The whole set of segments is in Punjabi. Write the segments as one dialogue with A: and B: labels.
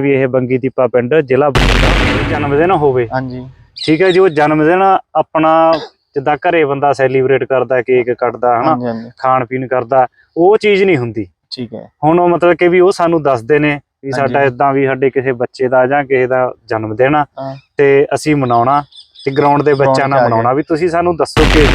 A: ਵੀ ਇਹ ਬੰਗੀ ਦੀਪਾ ਪਿੰਡ ਜ਼ਿਲ੍ਹਾ ਜਨਮ ਦਿਨ ਹੋਵੇ।
B: ਹਾਂਜੀ।
A: ਠੀਕ ਹੈ ਜੀ ਉਹ ਜਨਮ ਦਿਨ ਆਪਣਾ ਜਿੱਦਾਂ ਘਰੇ ਬੰਦਾ ਸੈਲੀਬ੍ਰੇਟ ਕਰਦਾ ਕੇਕ ਕੱਟਦਾ ਹਨਾ?
B: ਹਾਂਜੀ ਹਾਂਜੀ।
A: ਖਾਣ ਪੀਣ ਕਰਦਾ ਉਹ ਚੀਜ਼ ਨਹੀਂ ਹੁੰਦੀ।
B: ਠੀਕ ਹੈ।
A: ਹੁਣ ਉਹ ਮਤਲਬ ਕਿ ਵੀ ਉਹ ਸਾਨੂੰ ਦੱਸਦੇ ਨੇ ਵੀ
B: ਹਾਂਜੀ।
A: ਸਾਡਾ ਇਦਾਂ ਵੀ ਸਾਡੇ ਕਿਸੇ ਬੱਚੇ ਦਾ ਜਾਂ ਕਿਸੇ ਦਾ ਜਨਮ ਦਿਨ ਆ
B: ਹਾਂ।
A: ਤੇ ਅਸੀਂ ਮਨਾਉਣਾ। ਤੇ ਗਰਾਊਂਡ ਦੇ ਬੱਚਿਆਂ ਨਾਲ। ਮਨਾਉਣਾ ਵੀ ਤੁਸੀਂ ਸਾਨੂੰ ਦੱਸੋ ਕਿ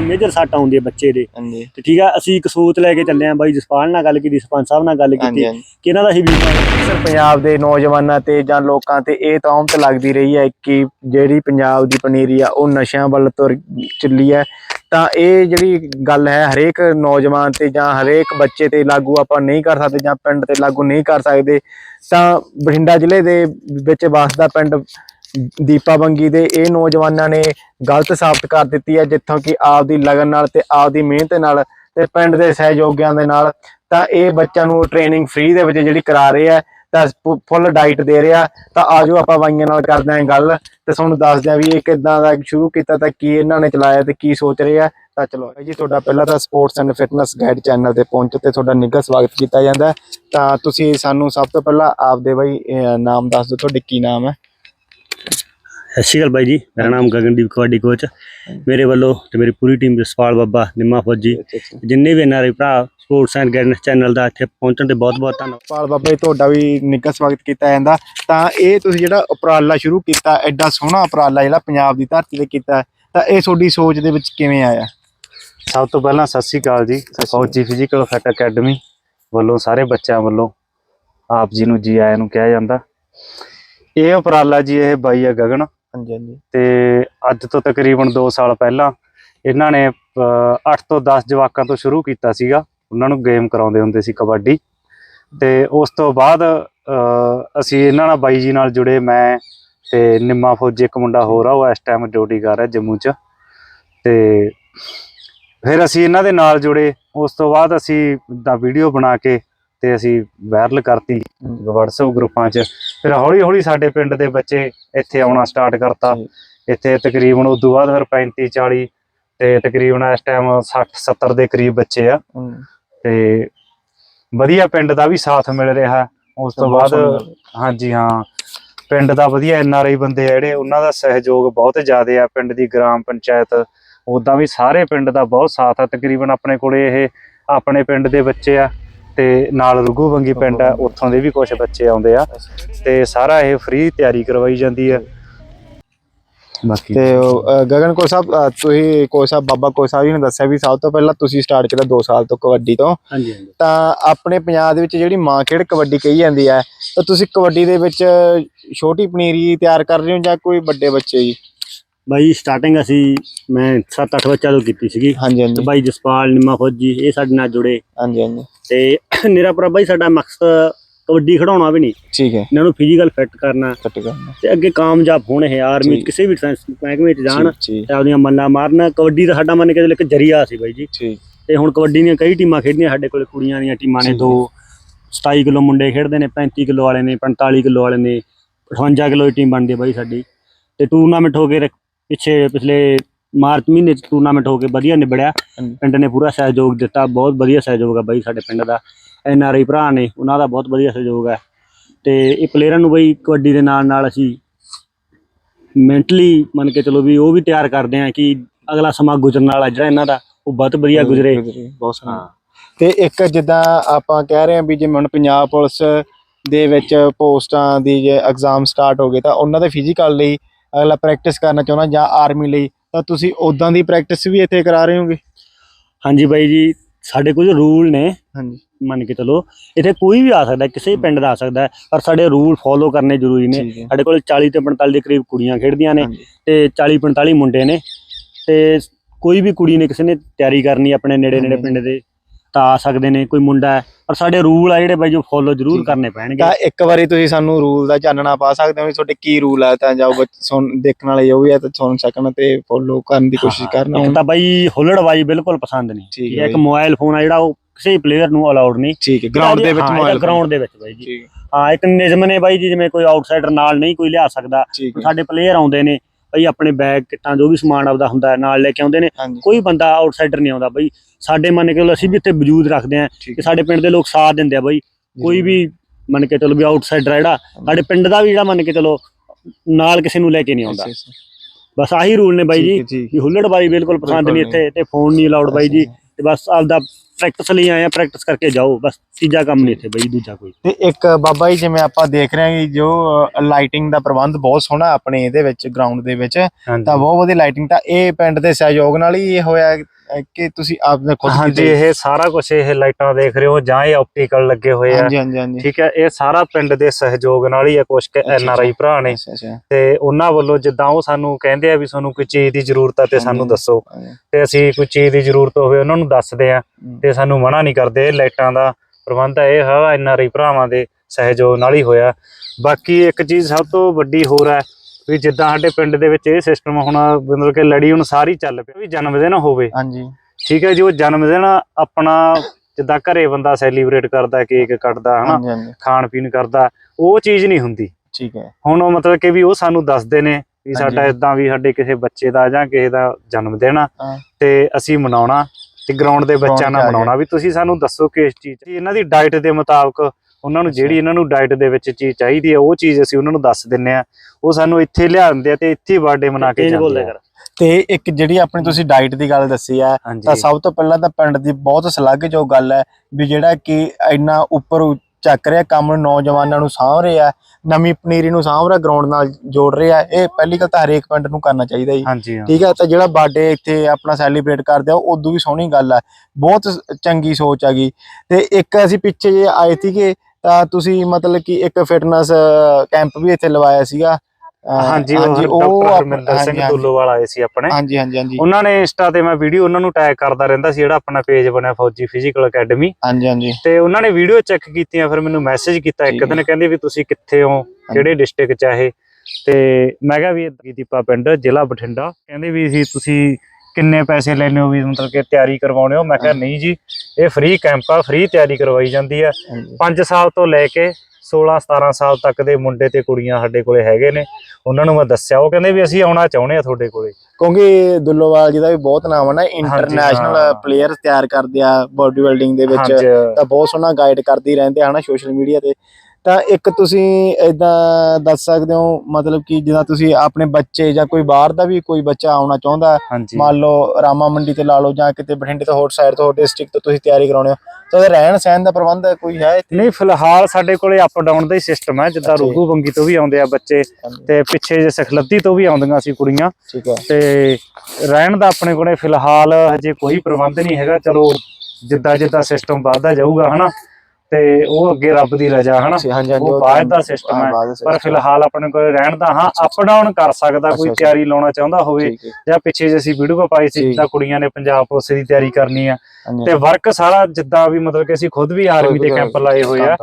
C: ਮੇਜਰ ਸੱਟ ਆਉਂਦੀ ਹੈ ਬੱਚੇ ਦੇ।
B: ਹਾਂਜੀ।
C: ਤੇ ਠੀਕ ਆ ਅਸੀਂ ਇੱਕ ਸੋਚ ਲੈ ਕੇ ਚੱਲੇ ਆਂ ਬਾਈ ਜਸਪਾਲ ਨਾਲ ਗੱਲ ਕੀਤੀ ਸਰਪੰਚ ਸਾਹਿਬ ਨਾਲ ਗੱਲ ਕੀਤੀ। ਕਿ ਇਹਨਾਂ ਦਾ ਅਸੀਂ ਬੀਮਾ
B: ਸਰ ਪੰਜਾਬ ਦੇ ਨੌਜਵਾਨਾਂ ਤੇ ਜਾਂ ਲੋਕਾਂ ਤੇ ਇਹ ਤੌਮਤ ਲੱਗਦੀ ਰਹੀ ਹੈ ਕਿ ਜਿਹੜੀ ਪੰਜਾਬ ਦੀ ਪਨੀਰੀ ਆ ਉਹ ਨਸ਼ਿਆਂ ਵੱਲ ਤੁਰ ਚੱਲੀ ਹੈ। ਤਾਂ ਇਹ ਜਿਹੜੀ ਗੱਲ ਹੈ ਹਰੇਕ ਨੌਜਵਾਨ ਤੇ ਜਾਂ ਹਰੇਕ ਬੱਚੇ ਤੇ ਲਾਗੂ ਆਪਾਂ ਨਹੀਂ ਕਰ ਸਕਦੇ ਜਾਂ ਪਿੰਡ ਤੇ ਲਾਗੂ ਨਹੀਂ ਕਰ ਸਕਦੇ ਤਾਂ ਬਠਿੰਡਾ ਜ਼ਿਲ੍ਹੇ ਦੇ ਵਿੱਚ ਵਸਦਾ ਪਿੰਡ ਦੀਪਾ ਬੰਗੀ ਦੇ ਇਹ ਨੌਜਵਾਨਾਂ ਨੇ ਗਲਤ ਸਾਬਤ ਕਰ ਦਿੱਤੀ ਹੈ ਜਿੱਥੋਂ ਕਿ ਆਪਦੀ ਲਗਨ ਨਾਲ ਤੇ ਆਪਦੀ ਮਿਹਨਤ ਨਾਲ ਤੇ ਪਿੰਡ ਦੇ ਸਹਿਯੋਗੀਆਂ ਦੇ ਨਾਲ ਤਾਂ ਇਹ ਬੱਚਿਆਂ ਨੂੰ ਟ੍ਰੇਨਿੰਗ ਫ੍ਰੀ ਦੇ ਵਿੱਚ ਜਿਹੜੀ ਕਰਾ ਰਹੇ ਆ ਤਾਂ ਫੁੱਲ ਡਾਈਟ ਦੇ ਰਿਹਾ, ਤਾਂ ਆਜੋ ਆਪਾਂ ਬਾਈਆਂ ਨਾਲ ਕਰਦੇ ਆਂ ਗੱਲ ਤੇ ਤੁਹਾਨੂੰ ਦੱਸਦੇ ਆਂ ਵੀ ਇਹ ਕਿਦਾਂ ਦਾ ਸ਼ੁਰੂ ਕੀਤਾ ਤਾਂ ਕੀ ਇਹਨਾਂ ਨੇ ਚਲਾਇਆ ਤੇ ਕੀ ਸੋਚ ਰਹੇ ਆ, ਤਾਂ ਚਲੋ ਜੀ, ਤੁਹਾਡਾ ਪਹਿਲਾਂ ਤਾਂ sports and fitness guide channel ਤੇ ਪਹੁੰਚੇ ਤੇ ਤੁਹਾਡਾ ਨਿੱਘਾ ਸਵਾਗਤ ਕੀਤਾ ਜਾਂਦਾ ਤਾਂ ਤੁਸੀਂ ਸਾਨੂੰ ਸਭ ਤੋਂ ਪਹਿਲਾਂ ਆਪਦੇ ਬਾਈ ਨਾਮ ਦੱਸ ਦਿਓ, ਤੁਹਾਡੇ ਕੀ ਨਾਮ ਹੈ?
C: ਸਤਿ ਸ਼੍ਰੀ ਅਕਾਲ ਬਾਈ ਜੀ ਮੇਰਾ ਨਾਮ ਗਗਨਦੀਪ ਕਬੱਡੀ ਕੋਚ ਮੇਰੇ ਵੱਲੋਂ ਤੇ ਮੇਰੀ ਪੂਰੀ ਟੀਮ ਜਸਪਾਲ ਬੱਬਾ ਨਿੰਮਾ ਫੌਜੀ ਜਿੰਨੇ ਵੀ ਐਨਆਰਆਈ ਭਰਾ ਸਪੋਰਟਸ ਐਂਡ ਗਾਈਡੈਂਸ ਚੈਨਲ ਦਾ ਇੱਥੇ ਪਹੁੰਚਣ ਤੇ ਬਹੁਤ ਬਹੁਤ ਧੰਨਵਾਦ।
B: ਪਾਲ ਬਾਬਾ ਜੀ ਤੁਹਾਡਾ ਵੀ ਨਿੱਘਾ ਸਵਾਗਤ ਕੀਤਾ ਜਾਂਦਾ। ਤਾਂ ਇਹ ਤੁਸੀਂ ਜਿਹੜਾ ਉਪਰਾਲਾ ਸ਼ੁਰੂ ਕੀਤਾ ਐਡਾ ਸੋਹਣਾ ਉਪਰਾਲਾ ਜਿਹੜਾ ਪੰਜਾਬ ਦੀ ਧਰਤੀ ਤੇ ਕੀਤਾ ਤਾਂ ਇਹ ਤੁਹਾਡੀ ਸੋਚ ਦੇ ਵਿੱਚ ਕਿਵੇਂ ਆਇਆ?
A: ਸਭ ਤੋਂ ਪਹਿਲਾਂ ਸਤਿ ਸ੍ਰੀ ਅਕਾਲ ਜੀ। ਫੌਜੀ ਫਿਜ਼ੀਕਲ ਫਿਟ ਅਕੈਡਮੀ ਵੱਲੋਂ ਸਾਰੇ ਬੱਚਿਆਂ ਵੱਲੋਂ ਆਪ ਜੀ ਨੂੰ ਜੀ ਆਇਆਂ ਨੂੰ ਕਿਹਾ ਜਾਂਦਾ। ਇਹ ਉਪਰਾਲਾ ਜੀ ਇਹ ਬਾਈ ਆ ਗਗਨ।
B: ਹਾਂਜੀ ਹਾਂਜੀ।
A: ਤੇ ਅੱਜ ਤੋਂ ਤਕਰੀਬਨ 2 ਸਾਲ ਪਹਿਲਾਂ ਇਹਨਾਂ ਨੇ 8 ਤੋਂ 10 ਜਵਾਕਾਂ ਤੋਂ ਸ਼ੁਰੂ ਕੀਤਾ ਸੀਗਾ। ਉਹਨਾਂ ਨੂੰ ਗੇਮ ਕਰਾਉਂਦੇ ਹੁੰਦੇ ਸੀ ਕਬੱਡੀ। ਤੇ ਉਸ ਤੋਂ ਬਾਅਦ ਅਸੀਂ ਇਹਨਾਂ ਨਾਲ ਬਾਈ ਜੀ ਨਾਲ ਜੁੜੇ, ਮੈਂ ਤੇ ਨਿੰਮਾ ਫੌਜੀ, ਇੱਕ ਮੁੰਡਾ ਹੋਰ ਆ, ਉਹ ਇਸ ਟਾਈਮ ਡਿਊਟੀ ਕਰ ਰਿਹਾ ਜੰਮੂ 'ਚ। ਤੇ ਫਿਰ ਅਸੀਂ ਇਹਨਾਂ ਦੇ ਨਾਲ ਜੁੜੇ। ਉਸ ਤੋਂ ਬਾਅਦ ਅਸੀਂ ਦਾ ਵੀਡੀਓ ਬਣਾ ਕੇ ਤੇ ਅਸੀਂ ਵਾਇਰਲ ਕਰਤੀ WhatsApp ਗਰੁੱਪਾਂ 'ਚ। ਫਿਰ ਹੌਲੀ ਹੌਲੀ ਸਾਡੇ ਪਿੰਡ ਦੇ ਬੱਚੇ ਇੱਥੇ ਆਉਣਾ ਸਟਾਰਟ ਕਰਤਾ। ਇੱਥੇ ਤਕਰੀਬਨ ਉਸ ਤੋਂ ਬਾਅਦ ਫਿਰ 35 40 ਤੇ ਤਕਰੀਬਨ ਇਸ ਟਾਈਮ 60 70 ਦੇ ਕਰੀਬ ਬੱਚੇ ਆ। ਤੇ ਵਧੀਆ ਪਿੰਡ ਦਾ ਵੀ ਸਾਥ ਮਿਲ ਰਿਹਾ। ਉਸ ਤੋਂ ਬਾਅਦ। ਹਾਂਜੀ ਹਾਂ। ਪਿੰਡ ਦਾ ਵਧੀਆ ਐਨ ਆਰ ਆਈ ਬੰਦੇ ਆ ਜਿਹੜੇ ਉਹਨਾਂ ਦਾ ਸਹਿਯੋਗ ਬਹੁਤ ਜ਼ਿਆਦਾ ਆ। ਪਿੰਡ ਦੀ ਗ੍ਰਾਮ ਪੰਚਾਇਤ ਉਦਾਂ ਵੀ ਸਾਰੇ ਪਿੰਡ ਦਾ ਬਹੁਤ ਸਾਥ ਆ। ਤਕਰੀਬਨ ਆਪਣੇ ਕੋਲੇ ਇਹ ਆਪਣੇ ਪਿੰਡ ਦੇ ਬੱਚੇ ਆ। ਤੇ ਨਾਲ ਰੁਗੂ ਵੰਗੀ ਪਿੰਡ ਆ ਉੱਥੋਂ ਦੇ ਵੀ ਕੁਝ ਬੱਚੇ ਆਉਂਦੇ ਆ। ਤੇ ਸਾਰਾ ਇਹ ਫ੍ਰੀ ਤਿਆਰੀ ਕਰਵਾਈ ਜਾਂਦੀ ਆ। ਬਾਕੀ
B: ਤੇ ਗਗਨ ਕੋ ਸਾਹਿਬ ਤੁਸੀਂ ਕੋ ਸਾਹਿਬ ਬਾਬਾ ਕੋ ਸਾਹਿਬ ਜੀ ਨੇ ਦੱਸਿਆ ਵੀ ਸਭ ਤੋਂ ਪਹਿਲਾਂ ਤੁਸੀਂ ਸਟਾਰਟ ਕੀਤਾ 2 ਸਾਲ ਤੋਂ ਕਬੱਡੀ ਤੋਂ।
C: ਹਾਂਜੀ ਹਾਂਜੀ।
B: ਤਾਂ ਆਪਣੇ ਪੰਜਾਬ ਦੇ ਵਿੱਚ ਜਿਹੜੀ ਮਾਂ ਖੇਡ ਕਬੱਡੀ ਕਹੀ ਜਾਂਦੀ ਹੈ ਤਾਂ ਤੁਸੀਂ ਕਬੱਡੀ ਦੇ ਵਿੱਚ ਛੋਟੀ ਪਨੀਰੀ ਤਿਆਰ ਕਰ ਰਹੇ ਹੋ ਜਾਂ ਕੋਈ ਵੱਡੇ ਬੱਚੇ ਜੀ?
C: ਬਾਈ ਸਟਾਰਟਿੰਗ ਅਸੀਂ ਮੈਂ 7-8 ਬੱਚਿਆਂ ਤੋਂ ਕੀਤੀ ਸੀਗੀ।
B: ਹਾਂਜੀ ਹਾਂਜੀ।
C: ਬਾਈ ਜਸਪਾਲ ਨਿੰਮਾ ਫੌਜੀ ਇਹ ਸਾਡੇ ਨਾਲ ਜੁੜੇ।
B: ਹਾਂਜੀ ਹਾਂਜੀ।
C: ਤੇ ਨਿਰਾ ਪਰ ਬਾਈ ਸਾਡਾ ਮਕਸਦ ਕਬੱਡੀ ਖਿਡਾਉਣਾ ਵੀ ਨਹੀਂ।
B: ਠੀਕ ਹੈ।
C: ਇਹਨਾਂ ਨੂੰ ਫਿਜ਼ੀਕਲ ਫਿੱਟ ਕਰਨਾ।
B: ਕੱਟ ਕਰਨਾ।
C: ਤੇ ਅੱਗੇ ਕਾਮਯਾਬ ਹੋਣ ਇਹ ਆਰਮੀ
B: ਜੀ।
C: ਕਿਸੇ ਵੀ ਮਹਿਕਮੇ ਚ ਜਾਣ ਤੇ ਆਪਦੀਆਂ ਮੰਨਾਂ ਮਾਰਨ। ਕਬੱਡੀ ਦਾ ਸਾਡਾ ਮੰਨ ਕੇ ਇੱਕ ਜਰੀਆ ਸੀ ਬਾਈ ਜੀ।
B: ਠੀਕ।
C: ਤੇ ਹੁਣ ਕਬੱਡੀ ਦੀਆਂ ਕਈ ਟੀਮਾਂ ਖੇਡਦੀਆਂ ਸਾਡੇ ਕੋਲ ਕੁੜੀਆਂ ਦੀਆਂ ਟੀਮਾਂ ਨੇ
B: ਜੀ।
C: ਦੋ। 27 ਕਿਲੋ ਮੁੰਡੇ ਖੇਡਦੇ ਨੇ 35 ਕਿਲੋ ਵਾਲੇ ਨੇ 45 ਕਿਲੋ ਵਾਲੇ ਨੇ 58 ਕਿਲੋ ਦੀ ਟੀਮ ਬਣਦੀ ਹੈ ਬਾਈ ਸਾਡੀ। ਤੇ ਟੂਰਨਾਮੈਂਟ ਹੋ ਕੇ ਪਿੱਛੇ ਪਿਛਲੇ ਮਾਰਚ ਮਹੀਨੇ ਚ ਟੂਰਨਾਮੈਂਟ ਹੋ ਕੇ ਵਧੀਆ ਨਿਬੜਿਆ। ਪਿੰਡ ਨੇ ਪੂਰਾ ਸਹਿਯੋਗ ਦਿੱਤਾ ਬਹੁਤ ਵਧੀਆ ਸਹਿਯੋਗ ਹੈ ਬਾਈ ਸਾਡੇ ਪਿੰਡ ਦਾ। ਐਨ ਆਰ ਆਈ ਭਰਾ ਨੇ ਉਹਨਾਂ ਦਾ ਬਹੁਤ ਵਧੀਆ ਸਹਿਯੋਗ ਹੈ ਤੇ ਇਹ ਪਲੇਅਰਾਂ ਨੂੰ ਬਈ ਕਬੱਡੀ ਦੇ ਨਾਲ ਨਾਲ ਅਸੀਂ ਮੈਂਟਲੀ ਮੰਨ ਕੇ ਚਲੋ ਵੀ ਉਹ ਵੀ ਤਿਆਰ ਕਰਦੇ ਆ ਕਿ ਅਗਲਾ ਸਮਾਂ ਗੁਜ਼ਰਨ ਵਾਲਾ ਜਿਹੜਾ ਇਹਨਾਂ ਦਾ ਉਹ ਬਹੁਤ ਵਧੀਆ ਗੁਜ਼ਰੇ
B: ਬਹੁਤ ਸੋਹਣਾ। ਤੇ ਇੱਕ ਜਿੱਦਾਂ ਆਪਾਂ ਕਹਿ ਰਹੇ ਹਾਂ ਵੀ ਜਿਵੇਂ ਹੁਣ ਪੰਜਾਬ ਪੁਲਿਸ ਦੇ ਵਿੱਚ ਪੋਸਟਾਂ ਦੀ ਜੇ ਐਗਜ਼ਾਮ ਸਟਾਰਟ ਹੋ ਗਏ ਤਾਂ ਉਹਨਾਂ ਦੇ ਫਿਜ਼ੀਕਲ ਲਈ ਅਗਲਾ ਪ੍ਰੈਕਟਿਸ ਕਰਨਾ ਚਾਹੁੰਦਾ ਜਾਂ ਆਰਮੀ ਲਈ ਤਾਂ ਤੁਸੀਂ ਉਦਾਂ ਦੀ ਪ੍ਰੈਕਟਿਸ ਵੀ ਇੱਥੇ ਕਰਾ ਰਹੇ ਹੋਗੇ?
C: ਹਾਂਜੀ ਬਾਈ ਜੀ ਸਾਡੇ ਕੁਝ ਰੂਲ ਨੇ
B: ਹਾਂਜੀ।
C: ਮੰਨ ਕੇ ਚਲੋ ਇੱਥੇ ਕੋਈ ਵੀ ਆ ਸਕਦਾ ਕਿਸੇ ਵੀ ਪਿੰਡ ਦਾ ਆ ਸਕਦਾ ਪਰ ਸਾਡੇ ਰੂਲ ਫੋਲੋ ਕਰਨੇ ਜ਼ਰੂਰੀ ਨੇ। ਸਾਡੇ ਕੋਲ 40 ਤੇ 45 ਦੇ ਕਰੀਬ ਕੁੜੀਆਂ ਖੇਡਦੀਆਂ ਨੇ ਤੇ 40 45 ਮੁੰਡੇ ਨੇ। ਤੇ ਕੋਈ ਵੀ ਕੁੜੀ ਨੇ ਕਿਸੇ ਨੇ ਤਿਆਰੀ ਕਰਨੀ ਆਪਣੇ ਨੇੜੇ ਨੇੜੇ। ਪਿੰਡ ਦੇ ਤਾਂ ਆ ਸਕਦੇ ਨੇ ਕੋਈ ਮੁੰਡਾ ਹੈ ਪਰ ਸਾਡੇ ਰੂਲ ਆ ਜਿਹੜੇ ਬਾਈ ਜੋ ਫੋਲੋ ਜ਼ਰੂਰ। ਕਰਨੇ ਪੈਣਗੇ।
B: ਤਾਂ ਇੱਕ ਵਾਰੀ ਤੁਸੀਂ ਸਾਨੂੰ ਰੂਲ ਦਾ ਚਾਨਣਾ ਪਾ ਸਕਦੇ ਹੋ ਵੀ ਤੁਹਾਡੇ ਕੀ ਰੂਲ ਆ ਤਾਂ ਜਾਓ ਬੱਚ- ਸੁਣ ਦੇਖਣ ਵਾਲੇ ਜੋ ਵੀ ਆ ਤਾਂ ਸੁਣ ਸਕਣ ਤੇ ਫੋਲੋ ਕਰਨ ਦੀ ਕੋਸ਼ਿਸ਼ ਕਰਨ
C: ਇੱਕ ਤਾਂ ਬਾਈ ਹੁੱਲੜਬਾਜੀ ਬਿਲਕੁਲ ਪਸੰਦ ਨਹੀਂ।
B: ਠੀਕ ਹੈ
C: ਇੱਕ
B: ਬਾਈ।
C: ਮੋਬਾਈਲ ਫੋਨ ਆ ਜਿਹੜਾ ਉਹ ਕਿਸੇ ਪਲੇਅਰ ਨੂੰ ਅਲਾਉਡ ਨਹੀਂ।
B: ਠੀਕ ਹੈ ਗਰਾਊਂਡ ਦੇ ਵਿੱਚ ਮੋਬਾਈਲ
C: ਗਰਾਊਂਡ ਦੇ ਵਿੱਚ ਬਾਈ ਜੀ।
B: ਠੀਕ। ਹੈ,
C: ਹਾਂ ਇੱਕ ਨਿਯਮ ਨੇ ਬਾਈ ਜੀ ਜਿਵੇਂ ਕੋਈ ਆਊਟਸਾਈਡਰ ਨਾਲ ਨਹੀਂ ਕੋਈ ਲਿਆ ਸਕਦਾ।
B: ਠੀਕ ਹੈ।
C: ਸਾਡੇ ਪਲੇਅਰ ਆਉਂਦੇ ਨੇ ਬਈ ਆਪਣੇ ਬੈਗ ਕਿੱਟਾਂ ਜੋ ਵੀ ਸਮਾਨ ਆਪਦਾ ਹੁੰਦਾ ਹੈ, ਨਾਲ ਲੈ ਕੇ ਆਉਂਦੇ ਨੇ। ਕੋਈ ਬੰਦਾ ਆਊਟਸਾਈਡਰ ਨਹੀਂ ਆਉਂਦਾ ਬਈ। ਸਾਡੇ ਮੰਨ ਕੇ ਅਸੀਂ ਵੀ ਇੱਥੇ ਵਜੂਦ ਰੱਖਦੇ ਆ ਕਿ ਸਾਡੇ ਪਿੰਡ ਦੇ ਲੋਕ ਸਾਥ ਦਿੰਦੇ ਆ ਬਈ। ਕੋਈ ਵੀ ਮੰਨ ਕੇ ਚਲੋ ਵੀ ਆਊਟਸਾਈਡਰ ਜਿਹੜਾ ਸਾਡੇ ਪਿੰਡ ਦਾ ਵੀ ਜਿਹੜਾ ਮੰਨ ਕੇ ਚਲੋ ਨਾਲ ਕਿਸੇ ਨੂੰ ਲੈ ਕੇ ਨਹੀਂ ਆਉਂਦਾ। ਬਸ ਆਹੀ ਰੂਲ ਨੇ ਬਾਈ ਜੀ।
B: ਠੀਕ ਹੈ, ਠੀਕ
C: ਵੀ ਹੁੱਲੜਬਾਜੀ ਬਿਲਕੁਲ ਪਸੰਦ ਨਹੀਂ ਇੱਥੇ ਤੇ ਫੋਨ ਨਹੀਂ ਅਲਾਉਡ ਬਾਈ ਜੀ। ਤੇ ਬਸ ਆਪਦਾ ਪ੍ਰੈਕਟਿਸ ਲਈ ਆਏ ਆ ਪ੍ਰੈਕਟਿਸ ਕਰਕੇ ਜਾਓ ਬਸ ਤੀਜਾ ਕੰਮ ਨਹੀਂ ਇੱਥੇ ਬਾਈ ਦੂਜਾ ਕੋਈ।
B: ਤੇ ਇੱਕ ਬਾਬਾ ਜੀ ਜਿਵੇਂ ਆਪਾਂ ਦੇਖ ਰਹੇ ਹਾਂ ਕਿ ਜੋ ਲਾਈਟਿੰਗ ਦਾ ਪ੍ਰਬੰਧ ਬਹੁਤ ਸੋਹਣਾ ਆਪਣੇ ਇਹਦੇ ਵਿੱਚ ਗਰਾਊਂਡ ਦੇ ਵਿੱਚ ਤਾਂ ਬਹੁਤ ਵਧੀਆ ਲਾਈਟਿੰਗ ਤਾਂ ਇਹ ਪਿੰਡ ਦੇ ਸਹਿਯੋਗ ਨਾਲ ਹੀ ਇਹ ਹੋਇਆ ਹੈ ਕਿ ਤੁਸੀਂ ਆਪ ਨੇ ਖੁਦ
A: ਹਾਂਜੀ? ਇਹ ਸਾਰਾ ਕੁਝ ਇਹ ਲਾਈਟਾਂ ਦੇਖ ਰਹੇ ਹੋ ਜਾਂ ਇਹ ਆਪਟੀਕਲ ਲੱਗੇ ਹੋਏ ਆ
B: ਹਾਂਜੀ ਹਾਂਜੀ ਹਾਂਜੀ
A: ਠੀਕ ਹੈ ਇਹ ਸਾਰਾ ਪਿੰਡ ਦੇ ਸਹਿਯੋਗ ਨਾਲ ਹੀ ਹੈ ਕੁਝ ਐਨ ਆਰ ਆਈ ਭਰਾ ਨੇ
B: ਅੱਛਾ ਅੱਛਾ
A: ਤੇ ਉਹਨਾਂ ਵੱਲੋਂ ਜਿੱਦਾਂ ਉਹ ਸਾਨੂੰ ਕਹਿੰਦੇ ਆ ਵੀ ਤੁਹਾਨੂੰ ਕੋਈ ਚੀਜ਼ ਦੀ ਜ਼ਰੂਰਤ ਹੈ ਤੇ ਸਾਨੂੰ। ਦੱਸੋ। ਤੇ ਅਸੀਂ ਕੋਈ ਚੀਜ਼ ਦੀ ਜ਼ਰੂਰਤ ਹੋਵੇ ਉਹਨਾਂ ਨੂੰ ਦੱਸਦੇ ਆ। ਤੇ ਸਾਨੂੰ ਮਨਾ ਨਹੀਂ ਕਰਦੇ ਇਹ ਲਾਈਟਾਂ ਦਾ ਪ੍ਰਬੰਧ ਇਹ ਹੈ ਐਨ ਆਰ ਆਈ ਭਰਾਵਾਂ ਦੇ ਸਹਿਯੋਗ ਨਾਲ ਹੀ ਹੋਇਆ ਬਾਕੀ ਇੱਕ ਚੀਜ਼ ਸਭ ਤੋਂ ਵੱਡੀ ਹੋਰ ਹੈ ਵੀ ਜਿੱਦਾਂ ਸਾਡੇ ਪਿੰਡ ਦੇ ਵਿੱਚ ਇਹ ਸਿਸਟਮ ਹੁਣ ਮਤਲਬ ਕਿ ਲੜੀ ਅਨੁਸਾਰ ਹੀ ਚੱਲ ਪਿਆ ਵੀ ਜਨਮ ਦਿਨ ਹੋਵੇ।
B: ਹਾਂਜੀ।
A: ਠੀਕ ਹੈ ਜੋ ਜਨਮ ਦਿਨ ਆਪਣਾ ਜਿੱਦਾਂ ਘਰੇ ਬੰਦਾ ਸੈਲੀਬ੍ਰੇਟ ਕਰਦਾ ਕੇਕ ਕੱਟਦਾ ਹਨਾ? ਖਾਣ ਪੀਣ ਕਰਦਾ ਉਹ ਚੀਜ਼ ਨਹੀਂ ਹੁੰਦੀ।
B: ਠੀਕ ਹੈ।
A: ਹੁਣ ਉਹ ਮਤਲਬ ਕਿ ਵੀ ਉਹ ਸਾਨੂੰ ਦੱਸਦੇ ਨੇ ਵੀ ਸਾਡਾ। ਇਦਾਂ ਵੀ ਸਾਡੇ ਕਿਸੇ ਬੱਚੇ ਦਾ ਜਾਂ ਕਿਸੇ ਦਾ ਜਨਮ ਦਿਨ ਆ। ਤੇ ਅਸੀਂ ਮਨਾਉਣਾ ਤੇ ਗਰਾਊਂਡ ਦੇ ਬੱਚਿਆਂ ਨਾਲ। ਮਨਾਉਣਾ। ਵੀ ਤੁਸੀਂ ਸਾਨੂੰ ਦੱਸੋ ਕਿਸ ਚੀਜ਼ ਇਹਨਾਂ ਦੀ ਡਾਈਟ ਦੇ ਮੁਤਾਬਕ ਉਹਨਾਂ ਨੂੰ ਜਿਹੜੀ ਇਹਨਾਂ ਨੂੰ ਡਾਈਟ ਦੇ ਵਿੱਚ ਚੀਜ਼ ਚਾਹੀਦੀ ਹੈ ਉਹ ਚੀਜ਼ ਅਸੀਂ ਉਹਨਾਂ ਨੂੰ ਦੱਸ ਦਿੰਨੇ ਆ ਉਹ ਸਾਨੂੰ ਇੱਥੇ ਲਿਆ ਦਿੰਦੇ ਆ ਤੇ ਇੱਥੇ ਬਰਥਡੇ ਮਨਾ ਕੇ ਜਾਂਦੇ ਆ।
B: ਤੇ ਇੱਕ ਜਿਹੜੀ ਆਪਣੀ ਤੁਸੀਂ ਡਾਈਟ ਦੀ ਗੱਲ ਦੱਸੀ ਆ ਤਾਂ ਸਭ ਤੋਂ ਪਹਿਲਾਂ ਤਾਂ ਪਿੰਡ ਦੀ ਬਹੁਤ ਸ਼ਲਾਘਾਯੋਗ ਗੱਲ ਹੈ ਵੀ ਜਿਹੜਾ ਕਿ ਇੰਨਾ ਉੱਪਰ ਚੱਕ ਰਿਹਾ ਕੰਮ ਨੂੰ ਨੌਜਵਾਨਾਂ ਨੂੰ ਸਾਂਭ ਰਿਹਾ ਨਵੀਂ ਪਨੀਰੀ ਨੂੰ ਸਾਂਭ ਰਿਹਾ ਗਰਾਊਂਡ ਨਾਲ ਜੋੜ ਰਿਹਾ ਇਹ ਪਹਿਲੀ ਗੱਲ ਤਾਂ ਹਰੇਕ ਪਿੰਡ ਨੂੰ ਕਰਨਾ ਚਾਹੀਦਾ ਜੀ। ਠੀਕ ਹੈ ਤਾਂ ਜਿਹੜਾ ਬਰਥਡੇ ਇੱਥੇ ਆਪਣਾ ਸੈਲੀਬ੍ਰੇਟ ਕਰਦੇ ਆ ਉਦੋਂ ਵੀ ਸੋਹਣੀ ਗੱਲ ਆ। ਬਹੁਤ ਚੰਗੀ ਸੋਚ ਹੈਗੀ ਤੇ ਇੱਕ ਅਸੀਂ ਪਿੱਛੇ ਜੇ ਆਏ ਸੀਗੇ ਤਾਂ ਤੁਸੀਂ ਮਤਲਬ ਕਿ ਇੱਕ ਫਿਟਨੈਸ ਕੈਂਪ ਵੀ ਇੱਥੇ ਲਵਾਇਆ ਸੀਗਾ।
A: ਹਾਂਜੀ ਉਹ ਹਰਮਿੰਦਰ ਸਿੰਘ। ਦੁੱਲੋਵਾਲ ਆਏ ਸੀ ਆਪਣੇ।
B: ਹਾਂਜੀ ਹਾਂਜੀ ਹਾਂਜੀ।
A: ਉਹਨਾਂ ਨੇ ਇੰਸਟਾ ਤੇ ਮੈਂ ਵੀਡੀਓ ਉਹਨਾਂ ਨੂੰ ਟੈਗ ਕਰਦਾ ਰਹਿੰਦਾ ਸੀ ਜਿਹੜਾ ਆਪਣਾ ਪੇਜ ਬਣਿਆ ਫੌਜੀ ਫਿਜ਼ੀਕਲ ਅਕੈਡਮੀ
B: ਹਾਂਜੀ ਹਾਂਜੀ।
A: ਤੇ ਉਹਨਾਂ ਨੇ ਵੀਡੀਓ ਚੈੱਕ ਕੀਤੀਆਂ ਫਿਰ ਮੈਨੂੰ ਮੈਸੇਜ ਕੀਤਾ ਇੱਕ। ਦਿਨ ਕਹਿੰਦੇ ਵੀ ਤੁਸੀਂ ਕਿੱਥੇ ਹੋ ਕਿਹੜੇ ਡਿਸਟ੍ਰਿਕਟ ਚ ਆ ਇਹ? ਤੇ ਮੈਂ ਕਿਹਾ ਵੀ ਦੀਪਾ ਪਿੰਡ ਜ਼ਿਲ੍ਹਾ ਬਠਿੰਡਾ। ਕਹਿੰਦੇ ਵੀ ਸੀ ਤੁਸੀਂ ਕਿੰਨੇ ਪੈਸੇ ਲੈਣੇ ਹੋ ਵੀ ਮਤਲਬ ਕਿ ਤਿਆਰੀ ਕਰਵਾਉਣੇ ਹੋ? ਮੈਂ ਕਿਹਾ ਨਹੀਂ ਜੀ ਇਹ ਫ੍ਰੀ ਕੈਂਪ ਆ ਫ੍ਰੀ ਤਿਆਰੀ ਕਰਵਾਈ ਜਾਂਦੀ ਆ।
B: ਹਾਂਜੀ।
A: 5 ਸਾਲ ਤੋਂ ਲੈ ਕੇ 16 17 ਸਾਲ ਤੱਕ ਦੇ ਮੁੰਡੇ ਤੇ ਕੁੜੀਆਂ ਸਾਡੇ ਕੋਲੇ ਹੈਗੇ ਨੇ। ਉਹਨਾਂ ਨੂੰ ਮੈਂ ਦੱਸਿਆ ਉਹ ਕਹਿੰਦੇ ਵੀ ਅਸੀਂ ਆਉਣਾ ਚਾਹੁੰਦੇ ਆ ਤੁਹਾਡੇ ਕੋਲੇ।
B: ਕਿਉਂਕਿ ਦੁੱਲੋਵਾਲ ਜੀ ਦਾ ਵੀ ਬਹੁਤ ਨਾਮ ਹੈ ਨਾ ਇੰਟਰਨੈਸ਼ਨਲ। ਪਲੇਅਰ ਤਿਆਰ ਕਰਦੇ ਆ ਬਾਡੀ ਬਿਲਡਿੰਗ ਦੇ ਵਿੱਚ ਤਾਂ ਬਹੁਤ ਸੋਹਣਾ ਗਾਈਡ ਕਰਦੇ ਰਹਿੰਦੇ ਆ ਹਨਾ ਸੋਸ਼ਲ ਮੀਡੀਆ ਤੇ। ਤਾਂ ਇੱਕ ਤੁਸੀਂ ਇਦਾਂ ਦੱਸ ਸਕਦੇ ਹੋ ਮਤਲਬ ਕਿ ਜਿੱਦਾਂ ਤੁਸੀਂ ਆਪਣੇ ਬੱਚੇ ਜਾਂ ਕੋਈ ਬਾਹਰ ਦਾ ਵੀ ਕੋਈ ਬੱਚਾ ਆਉਣਾ ਚਾਹੁੰਦਾ ਮੰਨ ਲਓ ਰਾਮਾ ਮੰਡੀ ਤੇ ਲਾ ਲਓ ਜਾਂ ਕਿਤੇ ਬਠਿੰਡੇ ਤੋਂ ਹੋਰ ਸਾਈਡ ਤੋਂ ਹੋਰ ਡਿਸਟ੍ਰਿਕਟ ਤੋਂ ਤੁਸੀਂ ਤਿਆਰੀ ਕਰਾਉਣੇ ਹੋ ਤਾਂ ਉਹਦੇ ਰਹਿਣ ਸਹਿਣ ਦਾ ਪ੍ਰਬੰਧ ਕੋਈ ਹੈ
A: ਨਹੀਂ ਫਿਲਹਾਲ ਸਾਡੇ ਕੋਲੇ ਅਪ ਡਾਊਨ ਦਾ ਹੀ ਸਿਸਟਮ ਹੈ ਜਿੱਦਾਂ। ਰੂਬੂ ਬੰਗੀ ਤੋਂ ਵੀ ਆਉਂਦੇ ਆ ਬੱਚੇ ਤੇ ਪਿੱਛੇ ਜੇ ਸਖਲੱਦੀ ਤੋਂ ਵੀ ਆਉਂਦੀਆਂ ਸੀ ਕੁੜੀਆਂ
B: ਠੀਕ ਹੈ।
A: ਤੇ ਰਹਿਣ ਦਾ ਆਪਣੇ ਕੋਲੇ ਫਿਲਹਾਲ ਹਜੇ ਕੋਈ ਪ੍ਰਬੰਧ ਨਹੀਂ ਹੈਗਾ ਚਲੋ ਜਿੱਦਾਂ ਜਿੱਦਾਂ ਸਿਸਟਮ ਵੱਧਦਾ ਜਾਊਗਾ ਹਨਾ? ਤੇ ਉਹ ਅੱਗੇ ਰੱਬ ਦੀ ਰਜ਼ਾ ਹਨਾ? ਉਹ ਬਾਅਦ ਦਾ ਸਿਸਟਮ ਹੈ ਪਰ ਫਿਲਹਾਲ ਆਪਣੇ ਕੋਲੇ ਰਹਿਣ ਦਾ ਹਾਂ ਅਪ ਡਾਊਨ ਕਰ ਸਕਦਾ ਕੋਈ। ਤਿਆਰੀ ਲਾਉਣਾ ਚਾਹੁੰਦਾ ਹੋਵੇ ਜਾਂ ਪਿੱਛੇ ਜੇ ਅਸੀਂ ਵੀਡੀਓ ਪਾਈ ਸੀ। ਜਿੱਦਾਂ ਕੁੜੀਆਂ ਨੇ ਪੰਜਾਬ ਪੁਲਿਸ ਦੀ ਤਿਆਰੀ ਕਰਨੀ ਆ। ਤੇ ਵਰਕ ਸਾਰਾ ਜਿੱਦਾਂ ਵੀ ਮਤਲਬ ਕਿ ਅਸੀਂ ਖੁਦ ਵੀ ਆਰਮੀ ਦੇ ਕੈਂਪ ਲਾਏ ਹੋਏ ਆ।